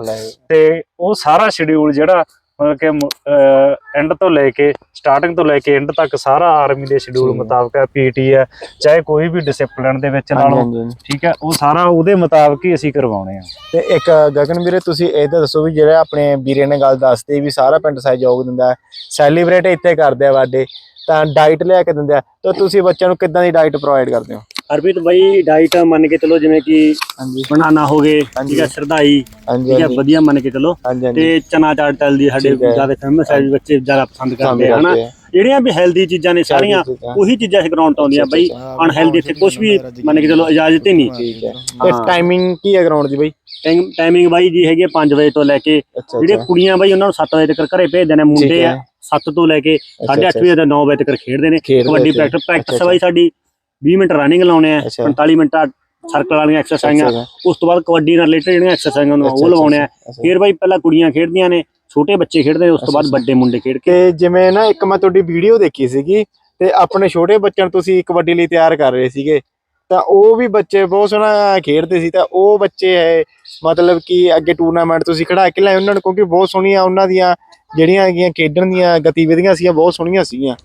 A: ਤੇ ਉਹ ਸਾਰਾ ਸ਼ਡਿਊਲ ਜਿਹੜਾ ਮਤਲਬ ਕਿ ਐਂਡ ਤੋਂ ਲੈ ਕੇ ਸਟਾਰਟਿੰਗ ਤੋਂ ਲੈ ਕੇ ਐਂਡ ਤੱਕ ਸਾਰਾ ਆਰਮੀ ਦੇ ਸ਼ਡਿਊਲ। ਮੁਤਾਬਕ ਹੈ ਪੀਟੀ ਹੈ ਚਾਹੇ ਕੋਈ ਵੀ ਡਿਸਪਲਿਨ ਦੇ ਵਿੱਚ ਲਾ
B: ਹਾਂਜੀ,
A: ਲਓ
B: ਹਾਂਜੀ, ਹਾਂਜੀ।
A: ਠੀਕ ਹੈ ਉਹ ਸਾਰਾ ਉਹਦੇ ਮੁਤਾਬਕ ਹੀ ਅਸੀਂ ਕਰਵਾਉਣੇ ਆ
B: ਤੇ ਇੱਕ ਗਗਨ ਵੀਰੇ ਤੁਸੀਂ ਇਹ ਤਾਂ ਦੱਸੋ ਵੀ ਜਿਹੜੇ ਆਪਣੇ ਵੀਰੇ ਨੇ ਗੱਲ ਦੱਸਦੀ ਵੀ ਸਾਰਾ ਪਿੰਡ ਸਹਿਯੋਗ ਦਿੰਦਾ ਹੈ ਸੈਲੀਬ੍ਰੇਟ ਇੱਥੇ ਕਰਦੇ ਆ ਵਾਡੇ ਤਾਂ ਡਾਈਟ ਲਿਆ ਕੇ ਦਿੰਦੇ ਆ ਤਾਂ ਤੁਸੀਂ ਬੱਚਿਆਂ ਨੂੰ ਕਿੱਦਾਂ ਦੀ ਡਾਈਟ ਪ੍ਰੋਵਾਈਡ ਕਰਦੇ ਹੋ
C: ਹਰਪ੍ਰੀਤ ਬਾਈ ਡਾਈਟ ਮੰਨ ਕੇ ਚਲੋ ਜਿਵੇਂ ਕਿ
B: ਹਾਂਜੀ।
C: ਬਨਾਨਾ ਹੋ ਗਏ। ਠੀਕ ਹੈ ਸਰਦਾਈ ਠੀਕ ਹੈ ਵਧੀਆ ਮੰਨ ਕੇ ਚਲੋ। ਤੇ ਚਨਾ ਚਾਟ ਚੱਲਦੀ ਸਾਡੇ। ਜ਼ਿਆਦਾ ਫੇਮਸ ਹੈ ਬੱਚੇ ਜ਼ਿਆਦਾ ਪਸੰਦ ਕਰਦੇ ਹਨਾ। ਜਿਹੜੀਆਂ ਵੀ ਹੈਲਦੀ ਚੀਜ਼ਾਂ ਨੇ ਸਾਰੀਆਂ। ਉਹੀ ਚੀਜ਼ਾਂ ਇਸ ਗਰਾਊਂਡ ਤੋਂ ਆਉਂਦੀਆਂ ਬਾਈ। ਅਨਹੈਲਦੀ ਇੱਥੇ ਕੁਝ ਵੀ ਮੰਨ ਕੇ ਚਲੋ ਇਜਾਜ਼ਤ ਹੀ ਨਹੀਂ
B: ਠੀਕ ਹੈ। ਤੇ
C: ਹਾਂ।
B: ਟਾਈਮਿੰਗ ਕੀ ਹੈ ਗਰਾਊਂਡ ਦੀ ਬਈ?
C: ਟਾਈਮਿੰਗ ਬਾਈ ਜੀ ਹੈਗੀ 5 ਵਜੇ ਤੋਂ ਲੈ ਕੇ ਜਿਹੜੇ ਕੁੜੀਆਂ ਬਾਈ ਉਹਨਾਂ ਨੂੰ 7 ਵਜੇ ਤੱਕ ਘਰੇ ਭੇਜਦੇ ਨੇ ਮੁੰਡੇ ਆ
B: ਹੈ।
C: 7 ਤੋਂ ਲੈ ਕੇ 8:30 ਵਜੇ ਤੱਕ 9 ਵਜੇ ਤੱਕ ਖੇਡਦੇ ਨੇ। ਕਬੱਡੀ। ਪ੍ਰੈਕਟਿਸ ਪ੍ਰੈਕਟਿਸ ਬਾਈ ਸਾਡੀ। 20 ਮਿੰਟ ਰਨਿੰਗ ਲਾਉਣੇ ਆ
B: ਅੱਛਾ।
C: 45 ਮਿੰਟ ਸਰਕਲ ਵਾਲੀਆਂ ਐਕਸਰਸਾਈਜ਼ਾਂ ਉਸ ਤੋਂ ਬਾਅਦ ਕਬੱਡੀ ਨਾਲ ਰਿਲੇਟਡ ਜਿਹੜੀਆਂ ਐਕਸਰਸਾਈਜ਼ਾਂ ਨੂੰ
B: ਅੱਛਾ,
C: ਉਹ ਲਵਾਉਣੇ ਆ। ਫਿਰ ਬਾਈ ਪਹਿਲਾਂ ਕੁੜੀਆਂ ਖੇਡਦੀਆਂ ਨੇ ਛੋਟੇ ਬੱਚੇ ਖੇਡਦੇ ਨੇ ਉਸ ਤੋਂ ਬਾਅਦ ਵੱਡੇ ਮੁੰਡੇ ਖੇਡ ਕੇ।
B: ਜਿਵੇਂ ਨਾ ਇੱਕ ਮੈਂ ਤੁਹਾਡੀ ਵੀਡੀਓ ਦੇਖੀ ਸੀਗੀ ਤੇ ਆਪਣੇ ਛੋਟੇ ਬੱਚਿਆਂ ਨੂੰ ਤੁਸੀਂ ਕਬੱਡੀ ਲਈ ਤਿਆਰ ਕਰ ਰਹੇ ਸੀਗੇ ਤਾਂ ਉਹ ਵੀ ਬੱਚੇ ਬਹੁਤ ਸੋਹਣਾ ਖੇਡਦੇ ਸੀ ਤਾਂ ਉਹ ਬੱਚੇ ਹੈ ਮਤਲਬ ਕਿ ਅੱਗੇ ਟੂਰਨਾਮੈਂਟ ਤੁਸੀਂ ਖੜਾ ਕੇ ਲਿਆਏ ਉਹਨਾਂ ਨੂੰ ਕਿਉਂਕਿ ਬਹੁਤ ਸੋਹਣੀਆਂ ਉਹਨਾਂ ਦੀਆਂ ਜਿਹੜੀਆਂ ਹੈਗੀਆਂ ਖੇਡਣ ਦੀਆਂ ਗਤੀਵਿਧੀਆਂ ਸੀਗੀਆਂ ਬਹੁਤ ਸੋਹਣੀਆਂ ਸੀਗੀਆਂ।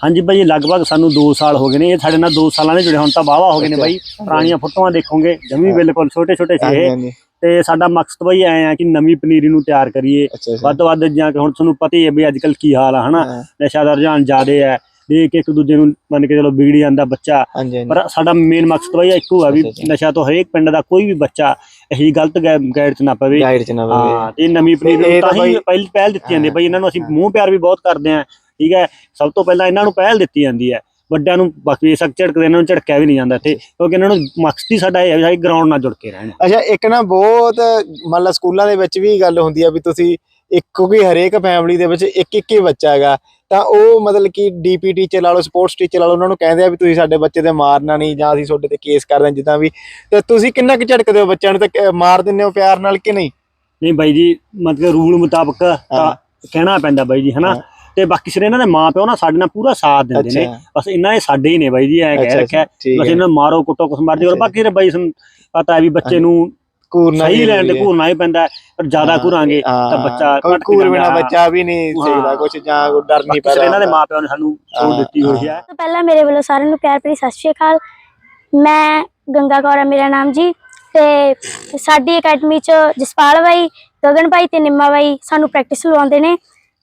C: ਹਾਂਜੀ ਬਾਈ ਲਗਭਗ ਸਾਨੂੰ 2 ਸਾਲ ਹੋ ਗਏ ਨੇ। ਇਹ ਸਾਡੇ ਨਾਲ 2 ਸਾਲਾਂ ਦੇ ਜੁੜੇ ਹੁਣ ਤਾਂ ਵਾਵਾ ਹੋ ਗਏ ਨੇ ਬਾਈ ਪੁਰਾਣੀਆਂ ਫੋਟੋਆਂ ਦੇਖੋਗੇ ਜਮੀ ਬਿਲਕੁਲ ਛੋਟੇ ਛੋਟੇ ਸੀ ਤੇ ਸਾਡਾ ਮਕਸਦ ਬਾਈ ਐ ਆ ਕਿ ਨਵੀਂ ਪਨੀਰੀ ਨੂੰ ਤਿਆਰ ਕਰੀਏ। ਵੱਧ ਵੱਧ ਜਾਂ ਕਿ ਹੁਣ ਤੁਹਾਨੂੰ ਪਤਾ ਹੀ ਹੈ ਵੀ ਅੱਜ ਕੱਲ ਕੀ ਹਾਲ ਆ ਹਨਾ? ਨਸ਼ਾ ਦਾ ਰੁਝਾਨ ਜ਼ਿਆਦੇ ਹੈ ਦੇਖ ਕੇ ਇੱਕ ਦੂਜੇ ਨੂੰ ਮੰਨ ਕੇ ਚਲੋ ਵਿਗੜੀ ਜਾਂਦਾ ਬੱਚਾ। ਪਰ ਸਾਡਾ ਮੇਨ ਮਕਸਦ ਬਈ ਇੱਕੋ ਆ ਵੀ। ਨਸ਼ਾ ਤੋਂ ਹਰੇਕ ਪਿੰਡ ਦਾ ਕੋਈ ਵੀ ਬੱਚਾ ਇਹੀ ਗਲਤ ਗਾਈਡ ਚ ਨਾ ਪਵੇ।
B: ਗਾਈਡ ਚ ਨਾ
C: ਹਾਂ ਇਹ ਨਵੀਂ ਪਨੀਰ ਨੂੰ
B: ਤਾਂ
C: ਹੀ ਪਹਿਲ ਪਹਿਲ ਦਿੱਤੀ ਜਾਂਦੀ ਬਈ ਇਹਨਾਂ ਨੂੰ ਅਸੀਂ। ਮੂੰਹ ਪਿਆਰ ਵੀ ਬਹੁਤ ਕਰਦੇ ਆ। ਠੀਕ ਹੈ? ਸਭ ਤੋਂ ਪਹਿਲਾਂ ਇਹਨਾਂ ਨੂੰ ਪਹਿਲ ਦਿੱਤੀ ਜਾਂਦੀ ਹੈ। ਵੱਡਿਆਂ ਨੂੰ ਬਾਕੀ ਸਕ ਝੜਕਦੇ ਇਹਨਾਂ ਨੂੰ ਝੜਕਿਆ ਵੀ ਨਹੀਂ ਜਾਂਦਾ ਇੱਥੇ ਕਿਉਂਕਿ ਇਹਨਾਂ ਨੂੰ ਮਕਸਦ ਹੀ ਸਾਡਾ ਇਹ ਹੈ ਵੀ ਸਾਡੀ ਗਰਾਊਂਡ ਨਾਲ ਜੁੜ ਕੇ ਰਹਿਣ।
B: ਅੱਛਾ ਇੱਕ ਨਾ ਬਹੁਤ ਮੰਨ ਲਾ ਸਕੂਲਾਂ ਦੇ ਵਿੱਚ ਵੀ ਗੱਲ ਹੁੰਦੀ ਆ ਵੀ ਤੁਸੀਂ ਇੱਕ ਕਿਉਂਕਿ ਹਰੇਕ ਫੈਮਿਲੀ ਦੇ ਵਿੱਚ ਇੱਕ ਇੱਕ ਹੀ ਬੱਚਾ ਹੈਗਾ ਤਾਂ ਉਹ ਮਤਲਬ ਕਿ ਡੀਪੀ ਟੀਚਰ ਲਾ ਲਓ ਸਪੋਰਟਸ ਟੀਚਰ ਲਾ ਲਓ ਉਹਨਾਂ ਨੂੰ ਕਹਿੰਦੇ ਆ ਵੀ ਤੁਸੀਂ ਸਾਡੇ ਬੱਚੇ ਤੇ ਮਾਰਨਾ ਨਹੀਂ ਜਾਂ ਅਸੀਂ ਤੁਹਾਡੇ ਤੇ ਕੇਸ ਕਰਦੇ ਹਾਂ ਜਿੱਦਾਂ ਵੀ। ਤੇ ਤੁਸੀਂ ਕਿੰਨਾ ਕੁ ਝਟਕਦੇ ਹੋ ਬੱਚਿਆਂ ਨੂੰ ਤੇ ਮਾਰ ਦਿੰਦੇ ਹੋ ਪਿਆਰ ਨਾਲ ਕਿ ਨਹੀਂ?
C: ਨਹੀਂ ਬਾਈ ਜੀ ਮਤਲਬ ਰੂਲ ਮੁਤਾਬਕ ਤਾਂ ਕਹਿਣਾ ਪੈਂਦਾ ਬਾਈ ਜੀ ਹਨਾ। ਤੇ ਬਾਕੀ ਸਿਰ ਇਹਨਾਂ ਦੇ ਮਾਂ ਪਿਓ ਨਾ ਸਾਡੇ ਨਾਲ ਪੂਰਾ ਸਾਥ ਦਿੰਦੇ ਨੇ ਬਸ ਇਹਨਾਂ ਨੇ ਸਾਡੇ ਹੀ ਨੇ ਬਾਈ ਜੀ ਐ ਕਹਿ ਰੱਖਿਆ ਬਸ ਇਹਨਾਂ ਨੂੰ ਮਾਰੋ ਕੁੱਟੋ ਕੁਛ ਮਰਜ਼ੀ ਕਰੋ। ਬਾਕੀ ਤੇ ਬਾਈ ਪਤਾ ਹੈ ਵੀ ਬੱਚੇ। ਨੂੰ
B: ਕੂਰਨਾ
C: ਸਹੀ ਲੈਣ ਤੇ। ਘੂਰਨਾ ਹੀ ਪੈਂਦਾ ਹੈ, ਪਰ ਜ਼ਿਆਦਾ ਘੂਰਾਂਗੇ ਤਾਂ ਬੱਚਾ
B: ਕੋਈ
C: ਭਟਕ
B: ਘੂਰ ਬਿਨਾ
C: ਜਾਂਦਾ।
B: ਬੱਚਾ ਵੀ ਨਹੀਂ ਸਿੱਖਦਾ
C: ਹਾਂ।
B: ਕੁਝ ਜਾਂ ਡਰ ਨਹੀਂ ਪੈਦਾ
C: ਇਹਨਾਂ ਦੇ
B: ਹੁੰਦਾ।
C: ਮਾਂ ਪਿਓ ਨੇ ਸਾਨੂੰ ਛੋੜ ਦਿੱਤੀ ਹੋਈ ਹੈ
D: ਪਹਿਲਾਂ ਮੇਰੇ ਵੱਲੋਂ ਸਾਰਿਆਂ ਨੂੰ ਪਿਆਰ ਭਰੀ ਸਤਿ ਸ਼੍ਰੀ ਅਕਾਲ ਮੈਂ ਗੰਗਾ ਕੌਰ ਹੈ ਮੇਰਾ ਨਾਮ ਜੀ ਤੇ ਸਾਡੀ ਅਕੈਡਮੀ ਚ ਜਸਪਾਲ ਬਾਈ ਗਗਨ ਬਾਈ ਤੇ ਨਿੰਮਾ ਬਾਈ ਸਾਨੂੰ ਪ੍ਰੈਕਟਿਸ ਲਵਾਉਂਦੇ ਨੇ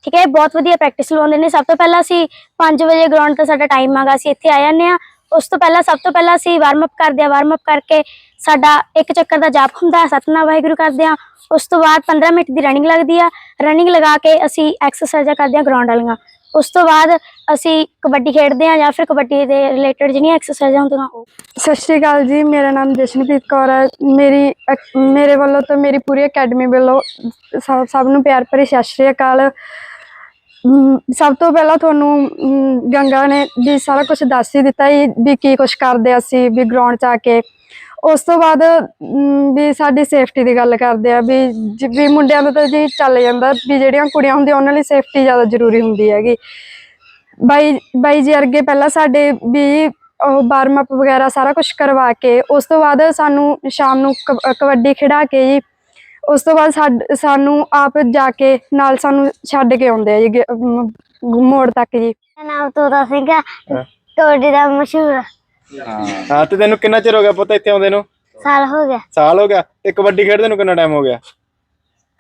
D: ਠੀਕ ਹੈ ਬਹੁਤ ਵਧੀਆ ਪ੍ਰੈਕਟਿਸ ਲਵਾਉਂਦੇ ਨੇ। ਸਭ ਤੋਂ ਪਹਿਲਾਂ ਅਸੀਂ 5 ਵਜੇ ਗਰਾਊਂਡ ਤੇ ਸਾਡਾ ਟਾਈਮ ਆਗਾ ਅਸੀਂ ਇੱਥੇ ਆ ਜਾਂਦੇ ਆ ਉਸ ਤੋਂ ਪਹਿਲਾਂ, ਸਭ ਤੋਂ ਪਹਿਲਾਂ ਅਸੀਂ ਵਾਰਮ ਅਪ ਕਰਦੇ ਆ ਵਾਰਮ ਅਪ ਕਰਕੇ ਸਾਡਾ ਇੱਕ ਚੱਕਰ ਦਾ ਜਾਪ ਹੁੰਦਾ ਸਤਨਾਮ ਵਾਹਿਗੁਰੂ ਕਰਦੇ ਆ ਉਸ ਤੋਂ ਬਾਅਦ 15 ਮਿੰਟ ਦੀ ਰਨਿੰਗ ਲੱਗਦੀ ਆ। ਰਨਿੰਗ ਲਗਾ ਕੇ ਅਸੀਂ ਐਕਸਰਸਾਈਜ਼ਾਂ ਕਰਦੇ ਆ ਗਰਾਊਂਡ ਵਾਲੀਆਂ। ਉਸ ਤੋਂ ਬਾਅਦ ਅਸੀਂ ਕਬੱਡੀ ਖੇਡਦੇ ਆ ਜਾਂ ਫਿਰ ਕਬੱਡੀ ਦੇ ਰਿਲੇਟਡ ਜਿਹੜੀਆਂ ਐਕਸਰਸਾਈਜ਼ਾਂ ਹੁੰਦੀਆਂ ਉਹ।
E: ਸਤਿ ਸ਼੍ਰੀ ਅਕਾਲ ਜੀ, ਮੇਰਾ ਨਾਮ ਜਸ਼ਨਪ੍ਰੀਤ ਕੌਰ ਹੈ। ਮੇਰੀ ਅਕ- ਮੇਰੇ ਵੱਲੋਂ ਤੇ ਮੇਰੀ ਪੂਰੀ ਅਕੈਡਮੀ ਵੱਲੋਂ ਸਭ ਸਭ ਨੂੰ ਪਿਆਰ ਭਰੀ ਸਤਿ ਸ਼੍ਰੀ ਅਕਾਲ। ਸਭ ਤੋਂ ਪਹਿਲਾਂ ਤੁਹਾਨੂੰ ਗੰਗਾ ਨੇ ਵੀ ਸਾਰਾ ਕੁਝ ਦੱਸ ਹੀ ਦਿੱਤਾ ਜੀ ਵੀ ਕੀ ਕੁਝ ਕਰਦੇ ਅਸੀਂ, ਵੀ ਗਰਾਊਂਡ 'ਚ ਆ ਕੇ। ਉਸ ਤੋਂ ਬਾਅਦ ਵੀ ਸਾਡੀ ਸੇਫਟੀ ਦੀ ਗੱਲ ਕਰਦੇ ਆ, ਵੀ ਜ- ਵੀ ਮੁੰਡਿਆਂ ਦਾ ਤਾਂ ਜੀ ਚੱਲ ਜਾਂਦਾ, ਵੀ ਜਿਹੜੀਆਂ ਕੁੜੀਆਂ ਹੁੰਦੀਆਂ ਉਹਨਾਂ ਲਈ ਸੇਫਟੀ ਜ਼ਿਆਦਾ ਜ਼ਰੂਰੀ ਹੁੰਦੀ ਹੈਗੀ। ਬਾਈ ਬਾਈ ਜੀ ਅਰਗੇ ਪਹਿਲਾਂ ਸਾਡੇ ਵੀ ਉਹ ਵਾਰਮ ਅਪ ਵਗੈਰਾ ਸਾਰਾ ਕੁਝ ਕਰਵਾ ਕੇ, ਉਸ ਤੋਂ ਬਾਅਦ ਸਾਨੂੰ ਸ਼ਾਮ ਨੂੰ ਕਬ- ਕਬੱਡੀ ਖਿਡਾ ਕੇ ਜੀ ਉਸ ਤੋਂ ਬਾਅਦ ਸਾਡ- ਸਾਨੂੰ ਆਪ ਜਾ ਕੇ ਨਾਲ ਸਾਨੂੰ ਛੱਡ ਕੇ ਆਉਂਦੇ ਆ ਜੀ ਮੋੜ ਤੱਕ ਜੀ।
D: ਨਾਮ ਤੋਤਾ ਸਿੰਘ ਹੈ। ਤੋੜੀ ਦਾ ਮਸ਼ਹੂਰ
B: ਹਾਂ। ਤੇ ਤੈਨੂੰ ਕਿੰਨਾ ਚਿਰ ਹੋ ਗਿਆ ਪੁੱਤ ਇੱਥੇ ਆਉਂਦੇ ਨੂੰ?
D: ਸਾਲ ਹੋ ਗਿਆ।
B: ਸਾਲ ਹੋ ਗਿਆ। ਤੇ ਕਬੱਡੀ ਖੇਡਦੇ ਨੂੰ ਕਿੰਨਾ ਟਾਈਮ ਹੋ ਗਿਆ?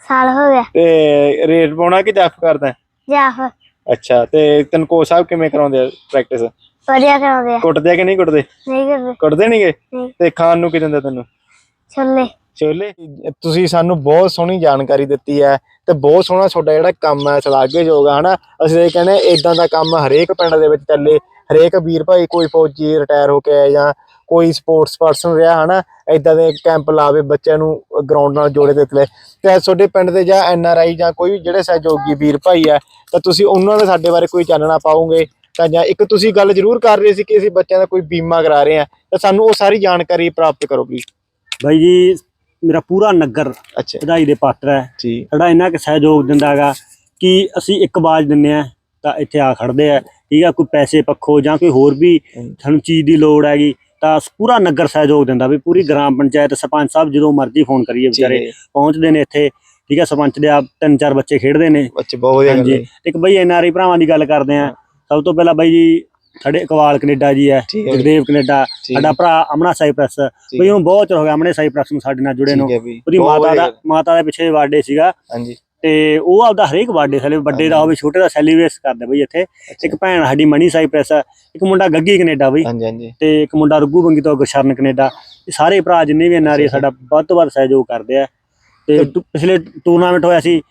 D: ਸਾਲ ਹੋ ਗਿਆ।
B: ਤੇ ਰੇਟ ਪਾਉਣਾ ਕਿ ਜੱਫ ਕਰਦਾ? ਹੈ?
D: ਜਾਂ ਫਿਰ
B: ਅੱਛਾ ਤੇ ਤੈਨੂੰ ਕੋਚ ਸਾਹਿਬ ਕਿਵੇਂ ਕਰਾਉਂਦੇ ਆ ਪ੍ਰੈਕਟਿਸ
D: ਵਧੀਆ ਕਰਾਉਂਦੇ ਆ।
B: ਕੁੱਟਦੇ ਆ ਕਿ ਨਹੀਂ ਕੁੱਟਦੇ?
D: ਨਹੀਂ ਕਰਦੇ।
B: ਕੁੱਟਦੇ ਨਹੀਂਗੇ
D: ਨਹੀਂ।
B: ਤੇ ਖਾਣ ਨੂੰ ਕੀ ਦਿੰਦੇ ਤੈਨੂੰ?
D: ਛੋਲੇ।
B: ਛੋਲੇ ਤੁਸੀਂ ਸਾਨੂੰ ਬਹੁਤ ਸੋਹਣੀ ਜਾਣਕਾਰੀ ਦਿੱਤੀ ਹੈ ਤੇ ਬਹੁਤ ਸੋਹਣਾ ਤੁਹਾਡਾ ਜਿਹੜਾ ਕੰਮ ਹੈ ਸ਼ਲਾਘੇਯੋਗ ਆ, ਹਨਾ? ਅਸੀਂ ਇਹ ਕਹਿੰਦੇ ਇਦਾਂ ਦਾ ਕੰਮ ਹਰੇਕ ਪਿੰਡ ਦੇ ਵਿੱਚ ਚੱਲੇ, ਹਰੇਕ ਵੀਰ ਭਾਈ ਕੋਈ ਫੌਜੀ ਰਿਟਾਇਰ ਹੋ ਕੇ ਆਏ ਜਾਂ ਕੋਈ ਸਪੋਰਟਸ ਪਰਸਨ ਰਿਹਾ, ਹਨਾ? ਇਦਾਂ ਦੇ ਕੈਂਪ ਲਾਵੇ, ਬੱਚਿਆਂ ਨੂੰ ਗਰਾਊਂਡ ਨਾਲ ਜੋੜੇ ਦਿੱਤੇ ਲੈ। ਤੇ ਤੁਹਾਡੇ ਪਿੰਡ ਦੇ ਜਾਂ ਐਨ ਆਰ ਆਈ ਜਾਂ ਕੋਈ ਵੀ ਜਿਹੜੇ ਸਹਿਯੋਗੀ ਵੀਰ ਭਾਈ ਆ, ਤਾਂ ਤੁਸੀਂ ਉਹਨਾਂ ਨੇ ਸਾਡੇ ਬਾਰੇ ਕੋਈ ਚਾਨਣਾ ਪਾਓਗੇ? ਤਾਂ ਜਾਂ ਇੱਕ ਤੁਸੀਂ ਗੱਲ ਜ਼ਰੂਰ ਕਰ ਰਹੇ ਸੀ ਕਿ ਅਸੀਂ ਬੱਚਿਆਂ ਦਾ ਕੋਈ ਬੀਮਾ ਕਰਾ ਰਹੇ ਆ ਤਾਂ ਸਾਨੂੰ ਉਹ ਸਾਰੀ ਜਾਣਕਾਰੀ ਪ੍ਰਾਪਤ ਕਰੋ ਪਲੀਜ਼
C: ਬਾਈ ਜੀ ਮੇਰਾ ਪੂਰਾ ਨਗਰ
B: ਅੱਛਾ।
C: ਵਧਾਈ ਦੇ ਪਾਤਰ ਹੈ।
B: ਜੀ।
C: ਸਾਡਾ ਇੰਨਾ ਕਿ ਸਹਿਯੋਗ ਦਿੰਦਾ ਹੈਗਾ ਕਿ ਅਸੀਂ ਇੱਕ ਆਵਾਜ਼ ਦਿੰਨੇ ਆ ਤਾਂ ਇੱਥੇ ਆ ਖੜਦੇ ਆ। ਠੀਕ ਆ ਕੋਈ ਪੈਸੇ ਪੱਖੋਂ ਜਾਂ ਕੋਈ ਹੋਰ ਵੀ। ਸਾਨੂੰ ਚੀਜ਼ ਦੀ ਲੋੜ ਹੈਗੀ ਤਾਂ ਪੂਰਾ ਨਗਰ ਸਹਿਯੋਗ ਦਿੰਦਾ ਵੀ ਪੂਰੀ ਗ੍ਰਾਮ ਪੰਚਾਇਤ ਸਰਪੰਚ ਸਾਹਿਬ ਜਦੋਂ ਮਰਜ਼ੀ ਫੋਨ ਕਰੀਏ ਵਿਚਾਰੇ ਪਹੁੰਚਦੇ ਨੇ ਇੱਥੇ। ਠੀਕ ਹੈ ਸਰਪੰਚ ਦੇ ਆ ਤਿੰਨ ਚਾਰ ਬੱਚੇ ਖੇਡਦੇ ਨੇ।
B: ਬੱਚੇ ਬਹੁਤ ਵਧੀਆ
C: ਹਾਂਜੀ। ਇੱਕ ਬਈ ਐਨਆਰਆਈ ਭਰਾਵਾਂ ਦੀ ਗੱਲ ਕਰਦੇ ਆ ਸਭ ਤੋਂ ਪਹਿਲਾਂ ਬਾਈ ਜੀ ਸਾਡੇ ਇਕਬਾਲ ਕੈਨੇਡਾ ਜੀ ਹੈ ਜਗਦੇਵ ਕੈਨੇਡਾ ਸਾਡਾ ਭਰਾ ਅਮਨਾ ਸਾਈਪ੍ਰੈਸ।
B: ਠੀਕ
C: ਬਈ ਉਹਨੂੰ ਬਹੁਤ ਚਿਰ ਹੋ ਗਿਆ ਅਮਨੇ ਸਾਈਪ੍ਰੈਸ ਨੂੰ ਸਾਡੇ ਨਾਲ ਜੁੜੇ ਨੂੰ। ਉਹਦੀ ਮਾਤਾ ਦਾ ਮਾਤਾ ਦੇ ਪਿੱਛੇ ਬਰਥਡੇ ਸੀਗਾ।
B: ਹਾਂਜੀ।
C: ਤੇ ਉਹ ਆਪਦਾ ਹਰੇਕ ਬਰਥਡੇ ਸਾਲੇ ਵੱਡੇ ਦਾ ਹੋਵੇ ਛੋਟੇ ਦਾ ਸੈਲੀਬ੍ਰੇਟ ਕਰਦੇ ਬਈ ਇੱਥੇ। ਇੱਕ ਭੈਣ ਸਾਡੀ ਮਣੀ ਸਾਈਪ੍ਰੈਸ ਇੱਕ ਮੁੰਡਾ ਗੱਗੀ ਕੈਨੇਡਾ ਬਈ।
B: ਹਾਂਜੀ ਹਾਂਜੀ।
C: ਤੇ ਇੱਕ ਮੁੰਡਾ ਰੁੱਗੂ ਬੰਗੀ ਤੋਂ ਗੁਰਸ਼ਰਨ ਕੈਨੇਡਾ। ਇਹ ਸਾਰੇ ਭਰਾ ਜਿੰਨੇ ਵੀ ਐਨਆਰਏ ਸਾਡਾ ਵੱਧ ਤੋਂ ਵੱਧ ਸਹਿਯੋਗ ਕਰਦੇ ਆ। ਤੇ ਪਿਛਲੇ ਟੂਰਨਾਮੈਂਟ ਹੋਇਆ ਸੀ।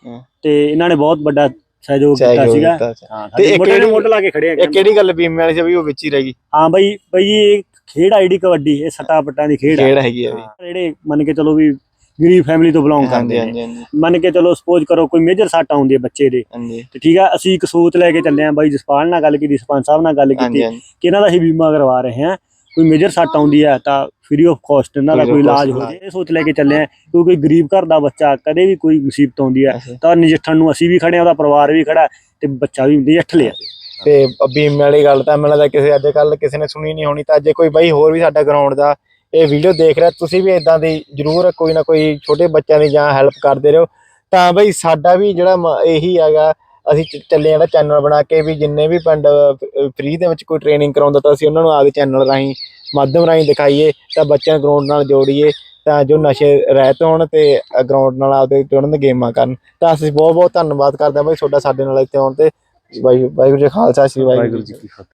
C: ਤੇ ਇਹਨਾਂ ਨੇ ਬਹੁਤ ਵੱਡਾ ਸਹਿਯੋਗ ਕੀਤਾ
B: ਸਹਿਯੋਗ
C: ਸੀਗਾ।
B: ਦਿੱਤਾ ਸੀ।
C: ਹਾਂ
B: ਤੇ
C: ਤੇ
B: ਇੱਕ ਕਿਹੜੀ-
C: ਮੋਢਾ ਲਾ ਕੇ ਖੜੇ ਆ
B: ਇਹ ਕਿਹੜੀ ਗੱਲ ਬੀਮੇ ਵਾਲੀ ਸੀ ਵੀ ਉਹ ਵਿੱਚ ਹੀ ਰਹਿ ਗਈ?
C: ਹਾਂ ਬਈ ਬਈ ਇਹ ਖੇਡ ਆਈਡੀ ਕਬੱਡੀ ਇਹ ਸੱਟਾ ਪੱਟਾਂ ਦੀ ਖੇਡ ਆ।
B: ਖੇਡ ਹੈਗੀ ਆ ਵੀ
C: ਹਾਂ, ਜਿਹੜੇ ਮੰਨ ਕੇ ਚਲੋ ਵੀ ਗਰੀਬ ਫੈਮਿਲੀ ਤੋਂ ਬਿਲੋਂਗ
B: ਹਾਂਜੀ
C: ਕਰਦੇ ਨੇ
B: ਹਾਂਜੀ ਹਾਂਜੀ।
C: ਮੰਨ ਕੇ ਚਲੋ ਸਪੋਜ਼ ਕਰੋ ਕੋਈ ਮੇਜਰ ਸੱਟ ਆਉਂਦੀ ਹੈ ਬੱਚੇ ਦੇ।
B: ਹਾਂਜੀ।
C: ਤੇ ਠੀਕ ਆ ਅਸੀਂ ਇੱਕ ਸੋਚ ਲੈ ਕੇ ਚੱਲੇ ਆਂ ਬਾਈ ਜਸਪਾਲ ਨਾਲ ਗੱਲ ਕੀਤੀ ਸਰਪੰਚ ਸਾਹਿਬ ਨਾਲ ਗੱਲ
B: ਹਾਂਜੀ
C: ਕੀਤੀ
B: ਹਾਂਜੀ।
C: ਕਿ ਇਹਨਾਂ ਦਾ ਅਸੀਂ ਬੀਮਾ ਕਰਵਾ ਰਹੇ ਹਾਂ। ਕੋਈ ਮੇਜਰ ਸੱਟ ਆਉਂਦੀ ਹੈ ਤਾਂ ਫ੍ਰੀ ਆਫ ਕਾਸਟ ਇਹਨਾਂ ਦਾ ਕੋਈ ਇਲਾਜ ਹੋ। ਜਾਏ ਇਹ ਸੋਚ ਲੈ ਕੇ ਚੱਲੇ ਆਂ ਕਿ ਕੋਈ ਗਰੀਬ ਘਰ ਦਾ ਬੱਚਾ ਕਦੇ ਵੀ ਕੋਈ ਮੁਸੀਬਤ ਆਉਂਦੀ ਹੈ। ਤਾਂ ਨਜਿੱਠਣ ਨੂੰ ਅਸੀਂ ਵੀ ਖੜੇ ਆ ਉਹਦਾ ਪਰਿਵਾਰ ਵੀ ਖੜਾ ਤੇ ਬੱਚਾ ਵੀ ਨਜਿੱਠ ਲਿਆ।
B: ਤੇ ਬੀਮੇ ਵਾਲੀ ਗੱਲ ਤਾਂ ਮੈਨੂੰ ਲੱਗਦਾ ਕਿਸੇ ਅੱਜ ਕੱਲ ਕਿਸੇ ਨੇ ਸੁਣੀ ਨਹੀਂ ਹੋਣੀ ਤਾਂ ਜੇ ਕੋਈ ਬਾਈ ਹੋਰ ਵੀ ਸਾਡਾ ਗਰਾਊਂਡ ਦਾ ਇਹ ਵੀਡੀਓ ਦੇਖ ਰਿਹਾ ਤੁਸੀਂ ਵੀ ਇਦਾਂ ਦੀ ਜਰੂਰ ਕੋਈ ਨਾ ਕੋਈ ਛੋਟੇ ਬੱਚਿਆਂ ਦੀ ਜਾਂ ਹੈਲਪ ਕਰਦੇ ਰਹੋ। ਤਾਂ ਬਈ ਸਾਡਾ ਵੀ ਜਿਹੜਾ ਮ- ਇਹੀ ਹੈਗਾ ਅਸੀਂ ਚ- ਚੱਲੇ ਜਿਹੜਾ ਚੈਨਲ ਬਣਾ ਕੇ ਵੀ ਜਿੰਨੇ ਵੀ ਪਿੰਡ ਫ੍ਰੀ ਦੇ ਵਿੱਚ ਕੋਈ ਟ੍ਰੇਨਿੰਗ ਕਰਾਉਂਦਾ ਤਾਂ ਅਸੀਂ ਉਹਨਾਂ ਨੂੰ ਆਪਦੇ ਚੈਨਲ ਰਾਹੀਂ, ਮਾਧਿਅਮ ਰਾਹੀਂ ਦਿਖਾਈਏ, ਤਾਂ ਬੱਚਿਆਂ ਗਰਾਊਂਡ ਨਾਲ ਜੋੜੀਏ, ਤਾਂ ਜੋ ਨਸ਼ੇ ਰਹਿਤ ਹੋਣ ਤੇ ਗਰਾਊਂਡ ਨਾਲ ਆਪਦੇ ਜੁੜਨ ਗੇਮਾਂ ਕਰਨ। ਤਾਂ ਅਸੀਂ ਬਹੁਤ ਬਹੁਤ ਧੰਨਵਾਦ ਕਰਦੇ ਹਾਂ ਬਾਈ ਤੁਹਾਡਾ ਸਾਡੇ ਨਾਲ ਇੱਥੇ ਆਉਣ ਤੇ। ਵਾਹਿਗੁਰੂ ਵਾਹਿਗੁਰੂ ਜੀ ਕਾ ਖਾਲਸਾ, ਸ੍ਰੀ ਵਾਹਿਗੁਰੂ ਜੀ
A: ਕੀ ਫਤਿਹ।